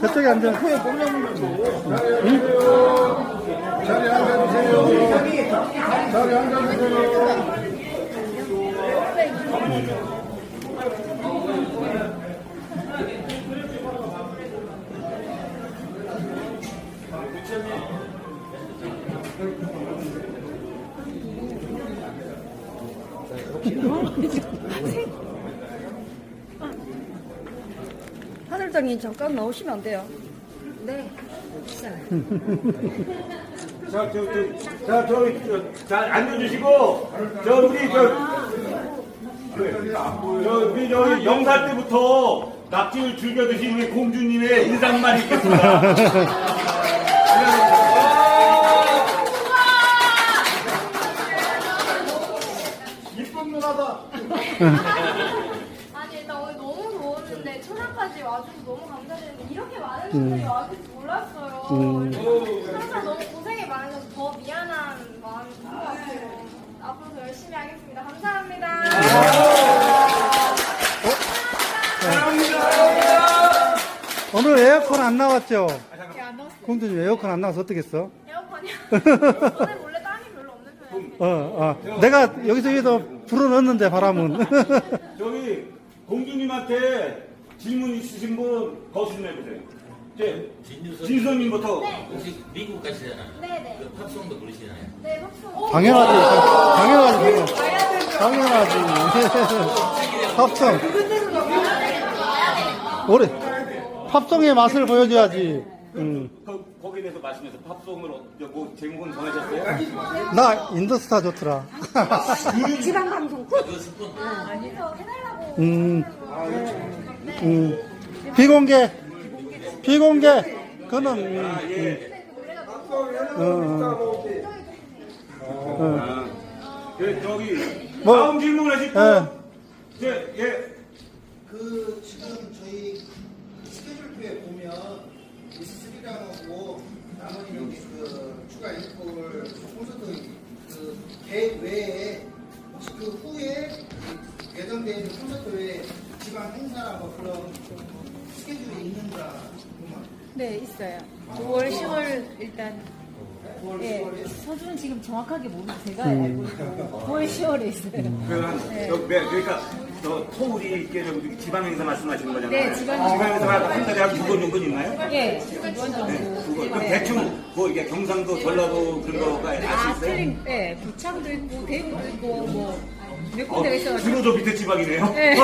저쪽에 앉아. 자리 앉아주세요. 자리 앉아주세요. 하늘장님 잠깐 나오시면 안 돼요. 네. 자, 저, 저, 자, 저기, 저, 자, 앉아주시고, 저, 우리, 저, 저, 우리, 저기, 영살 때부터 낙지를 즐겨 드신 우리 공주님의 인상만 있겠습니다. 이쁜 누나다. 일단 오늘 너무 감사드리는데 이렇게 많은 분들이 와줄 줄 몰랐어요. 항상 너무 고생이 많아서 더 미안한 마음이 큰것 같아요. 앞으로 더 열심히 하겠습니다. 감사합니다. 오늘 에어컨 안 나왔죠? 공주님 에어컨 안 나와서 어떻겠어? 에어컨이요. 오늘 원래 땀이 별로 없는 편이에요. 어, 어. 내가 여기서 여기서 불어넣었는데 바람은. 저기, 공주님한테 질문 있으신 분 거신 내보세요. 이제, 진수님부터. 혹시 미국 가시잖아요. 네네. 그 팝송도 부르시잖아요. 네, 박수. 당연하지. 당연하지. 당연하지. 팝송. 우리 팝송의 맛을 보여줘야지. 음. 그, 거기에 대해서 말씀해서 팝송으로 뭐 제목은 정하셨어요? 나 인더스타 좋더라. 지방 방송 그 스푼. 아니서 해달라고. 음, 음. 비공개. 비공개. 그는, 음, 예. 음. 어, 어. 아, 그, 저기, 뭐, 다음 질문 하실 분. 예. 예, 예. 그 지금 저희 스케줄표에 보면 미스3라고 나머지 여기 그 추가 앵콜 콘서트 그 계획 외에 예정되어 있는 콘서트 외에 지방 행사나 뭐 그런 스케줄이 있는가 궁금합니다. 네, 있어요. 9월, 10월 일단 예, 서주는 지금 정확하게 모르고 제가 알고 있고 9월, 10월에 있어요. 그, 한, 저, 네, 그러니까, 저, 토울이 있게 저, 지방 행사 말씀하시는 거잖아요. 네, 지방 행사. 지방행사가 한 달에 한두번 정도 있나요? 예, 이번 정도. 네, 두 번. 그럼 네. 대충, 뭐, 이게 경상도, 전라도 그런 거가 아, 있어요? 틀린, 예, 부창도 있고 대구도 있고 뭐 몇 군데가 있어가지고. 주로 저 밑에 지방이네요. 네.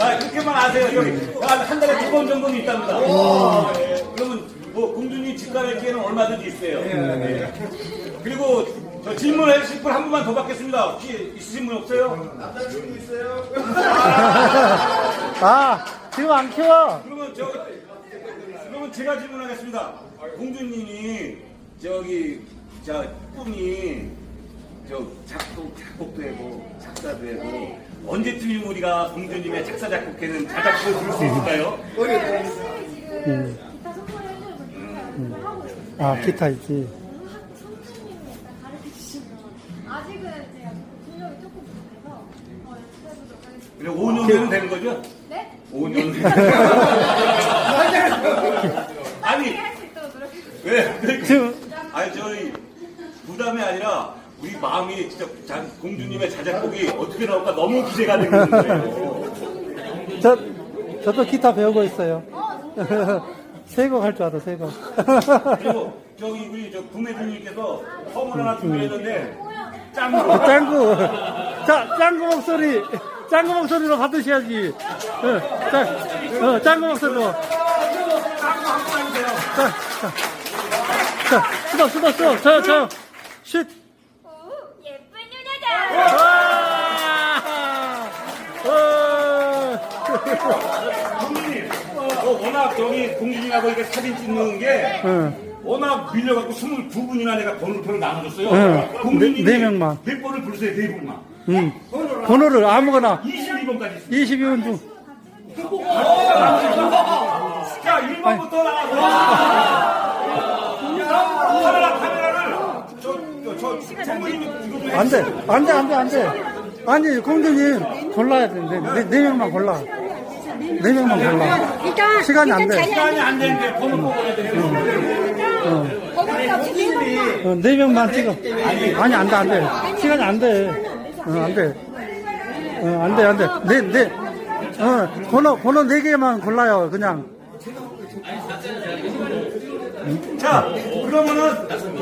아, 그렇게만 아세요. 저기, 한, 한 달에 두 번 정도는 있답니다. 예. 그러면, 뭐, 공주님 집갈 기회는 얼마든지 있어요. 네. 그리고, 저 질문해 주실 분 한 분만 더 받겠습니다. 혹시 있으신 분 없어요? 남자친구 있어요? 아, 지금 안 키워. 그러면 저 그러면 제가 질문하겠습니다. 공주님이 저기 저 꿈이 저 작곡 작곡도 하고 작사도 하고 언제쯤이면 우리가 공주님의 작사 작곡회는 자작곡을 부를 수 있을까요? 열심히 지금 기타 선물을 해주고 하고 있어요. 아, 기타 있지. 선생님이 일단 가르쳐 주시면 아직은 제가 실력이 조금 부족해서 어, 연습해보도록 하겠습니다. 그래 5년 되면 되는 거죠? 네? 5년. 아니 할수 있도록 노력해주세요. 왜? 지금, 아니 저희 부담이 아니라 우리 마음이 진짜 자- 공주님의 자작곡이 어떻게 나올까 너무 기대가 되는 거예요. 저, 저도 기타 배우고 있어요. 세곡 할 줄 알아, 세 곡. 그리고 저기 우리 저 구매주님께서 선물 하나 준비했는데 짱으로 짱구. 자, 짱구 목소리. 짱구 목소리로 받으셔야지. 어, 자, 어, 짱구 목소리로. 자, 자. 자, 수박, 수박, 수박. 저, 저. 쉿. 공주님 어, 워낙 저기 공주님하고 이렇게 사진 찍는 게 응. 워낙 밀려갖고 22분이나 내가 번호표를 나눠줬어요. 응. 공주님이 네- 네 명만. 몇 번을 부르세요, 네 분만. 응. 번호를 아무거나 22번까지. 22분 중. 자, 1번부터 나가서. 카메라, 카메라를 저, 저, 저, 성모님이 이거 안 돼. 안 돼, 안 돼, 안 돼. 아니, 공주님 골라야 되는데. 네, 네 명만 골라. 네 명만 골라. 일단 시간이 안 돼. 시간이 안 되는데 번호 뽑아야 돼. 어, 네 명만 찍어. 아니, 안 돼, 안 돼. 시간이 안 돼. 어, 안 돼. 어, 안 돼, 안 돼. 네, 네. 어, 번호, 번호 네 개만 골라요, 그냥. 자, 그러면은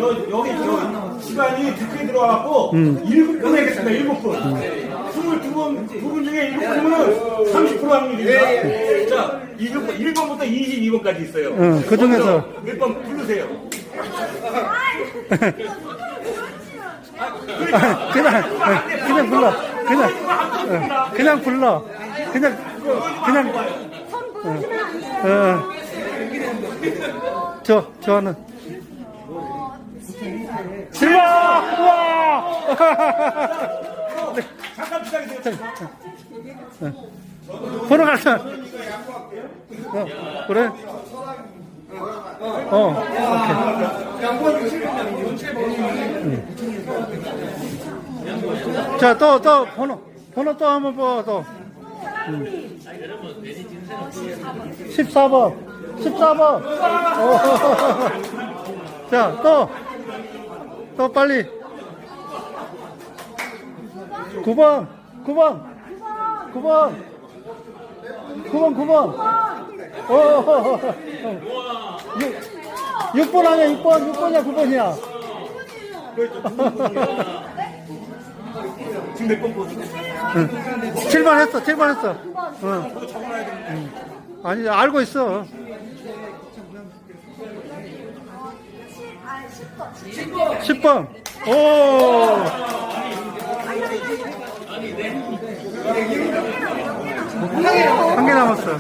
여, 여기 저 시간이 늦게 들어와갖고 음. 일곱 분 하겠습니다. 일곱 분. 스물 두 분, 두분 중에 일곱 분이면 30% 확률입니다. 자, 일곱 번, 1번부터 22번까지 있어요. 응, 그 중에서. 몇번 부르세요. 그냥, 어, 그냥 불러. 그냥, 어, 그냥 불러. 그냥, 그냥, 어, 어. 저, 저는. 실화! 우와! 잠깐 기다리세요. 보러 갈까? 어, 그래? 어, 오케이. 자, 또, 또, 번호, 번호 또 한번 봐, 또. 음. 14번, 14번. 오. 자, 또, 또 빨리. 9번, 9번, 9번. 9번, 9번. 오, 6, 번 아니야, 6번, 6번이야, 9번이야. 지금 몇번 보세요? 7번 했어, 7번 했어. 응. 응. 아니, 알고 있어. 10번 10번. 오! 한 개 남았어.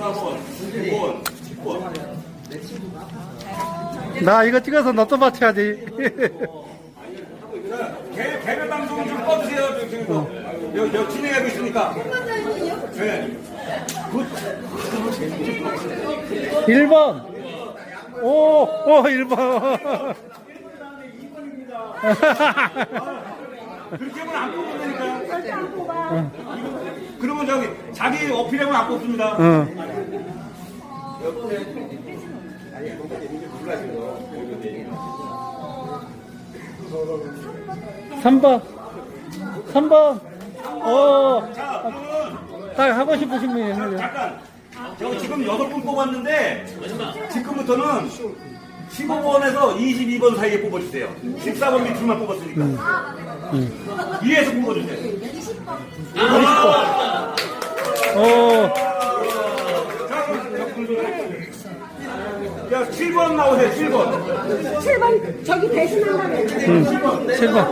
9번, 10번. 나 이거 찍어서 너또 맞춰야지. 개, 개별 방송 좀 꺼주세요. 저, 지금 뭐, 여, 여, 진행하고 있으니까. 네. 1번. 오, 오, 1번. 그렇게 하면 안 뽑는다니까요. 절대 안 뽑아. 그러면 저기, 자기 어필하면 안 뽑습니다. 응. 삼번삼번 오, 자, 그러면, 딱 하고 싶으신 분이 있는데. 잠깐. 저 지금 여덟 분 뽑았는데, 지금부터는 15번에서 22번 사이에 뽑아주세요. 14번 밑으로만 뽑았으니까. 위에서 뽑아주세요. 오, 자, 7번 나오세요, 7번. 7번 저기 배신한다며. 응, 7번.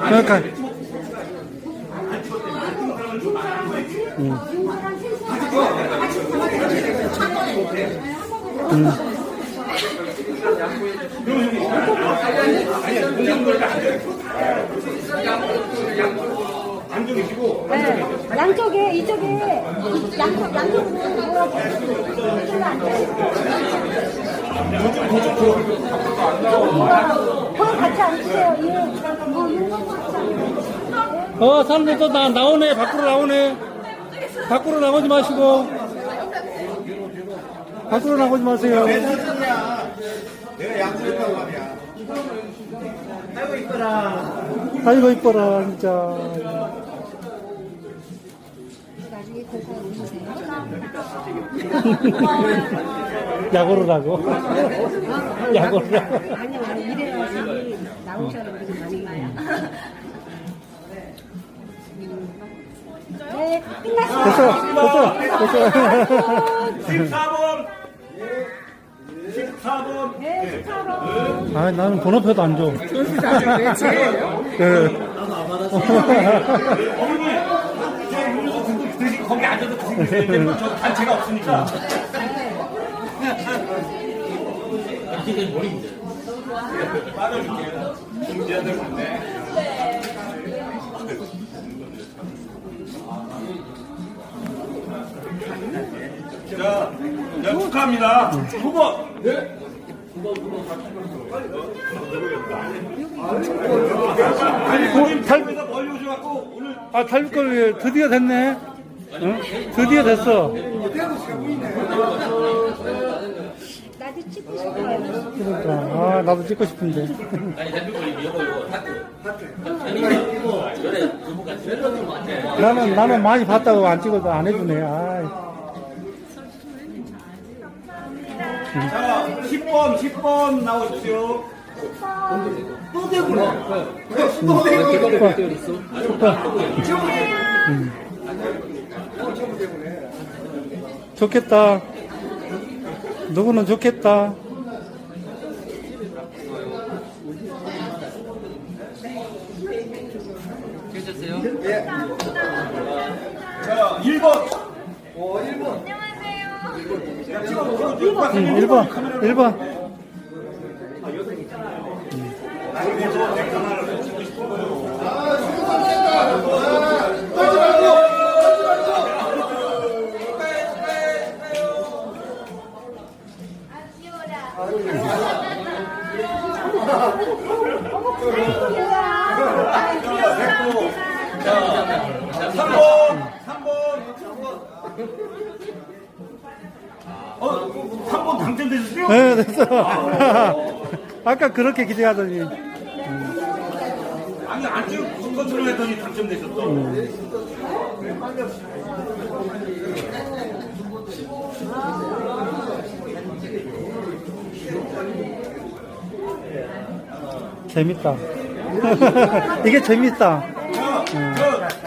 그러니까, 양쪽에 이쪽에 양쪽 양쪽으로. 어, 사람들 또 나, 나오네. 밖으로 나오네. 밖으로 나오지 마시고. 밖으로 나오지 마세요. 내가 약속했단 말이야. 아이고, 이뻐라, 진짜. 나중에 고거 오세요. 약오르라고. 약오르라고. 아니요, 아니, 이래야지 사람들이 많이 가요. 네, 끝났습니다. 됐어, 됐어, 됐어. 14번. 14번. 네, 축하로. 아, 나는 번호표도 안 줘. 왜 제예요? 어머니, 저 음료수 듣고 드시, 거기 앉아서 드시면 되는데, 저 단체가 없으니까. 지금 머리 문제. 빠져줄게요. 문제들 많네. 자, 자, 축하합니다. 9번. 네. 아니, 고님 탈에서 멀리 아, 달빛걸 드디어 됐네. 응? 드디어 됐어. 나도 찍고 싶어요. 그러니까. 아, 나도 찍고 싶은데. 아니 대표님 이거 이거 하트 아니 이거 전에 셀러들 많아 나는, 나는 많이 봤다고 안 찍어도 안 해주네. 아 자, 10번, 10번 나오십시오. 좋겠다. 누구는 좋겠다. 자, 1번. 안녕하세요. 응, 1번, 1번. 아, 귀여워라. 자, 3번. 3번. 어, 3번 당첨되셨어요? 네, 됐어. 아까 그렇게 기대하더니. 아니, 안 찍고 무슨 컨트롤 했더니 당첨되셨어. 재밌다. 이게 재밌다. 자, 저,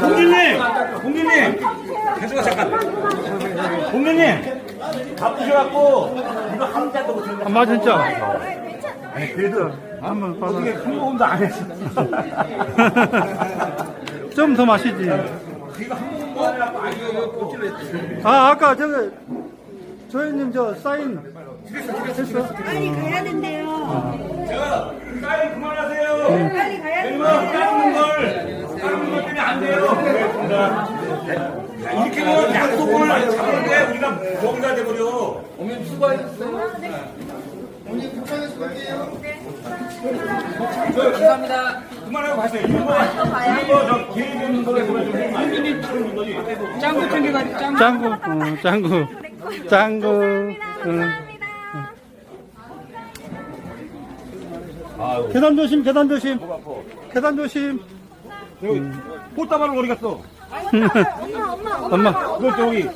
공주님, 공주님, 잠시만 잠깐. 공주님, 바쁘셔갖고 이거 한 잔도 못했는데 아, 맞 진짜. 괜찮아요. 그래도 한번 봐서. 어떻게 한 모금도 안 했어. 좀 더 마시지. 이거 한 모금도 안 해갖고 아니요. 아, 아까 저기, 조현님 저 사인 했어? 빨리 가야 된대요. 자, 사인 그만하세요. 빨리 가야 왜냐면 까는 걸, 까는 것 때문에 안 이렇게 하면 약속을 잡는데 우리가 거기가 돼버려. 오늘 북한에서 볼게요. 그만하고 가세요. 이거, 이거 저 계획 없는 거에 보여주면 완전히 다른 거지. 짱구 챙겨가지고, 짱구. 짱구, 어, 짱구. 짱구. 응. 계단 조심, 계단 조심. 계단 조심. 여기 꽃다발을 어디 갔어? 엄마, 엄마, 엄마. 엄마. 그거 저기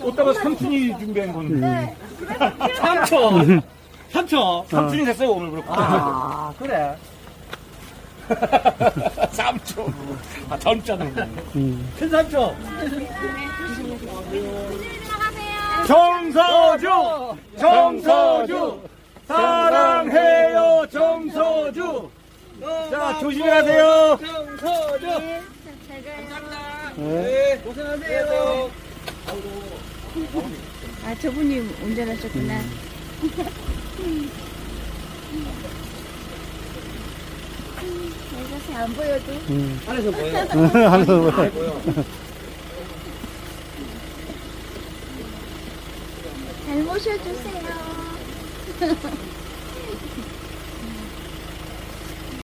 꽃다발 삼촌이 준비한 건데. 삼촌. 삼촌. 삼촌이 됐어요 오늘 그렇고. 아, 그래. 삼촌. 아 젊잖아. 음. 큰 삼촌. 정서주. 정서주. 사랑해요 정서주. 자 조심히 가세요. 네, 잘 가요. 네. 고생하세요. 아, 저분이 운전하셨구나. 이것이 안 보여도. 음. 안에서 보여. 하면서 뭐. 잘 모셔주세요.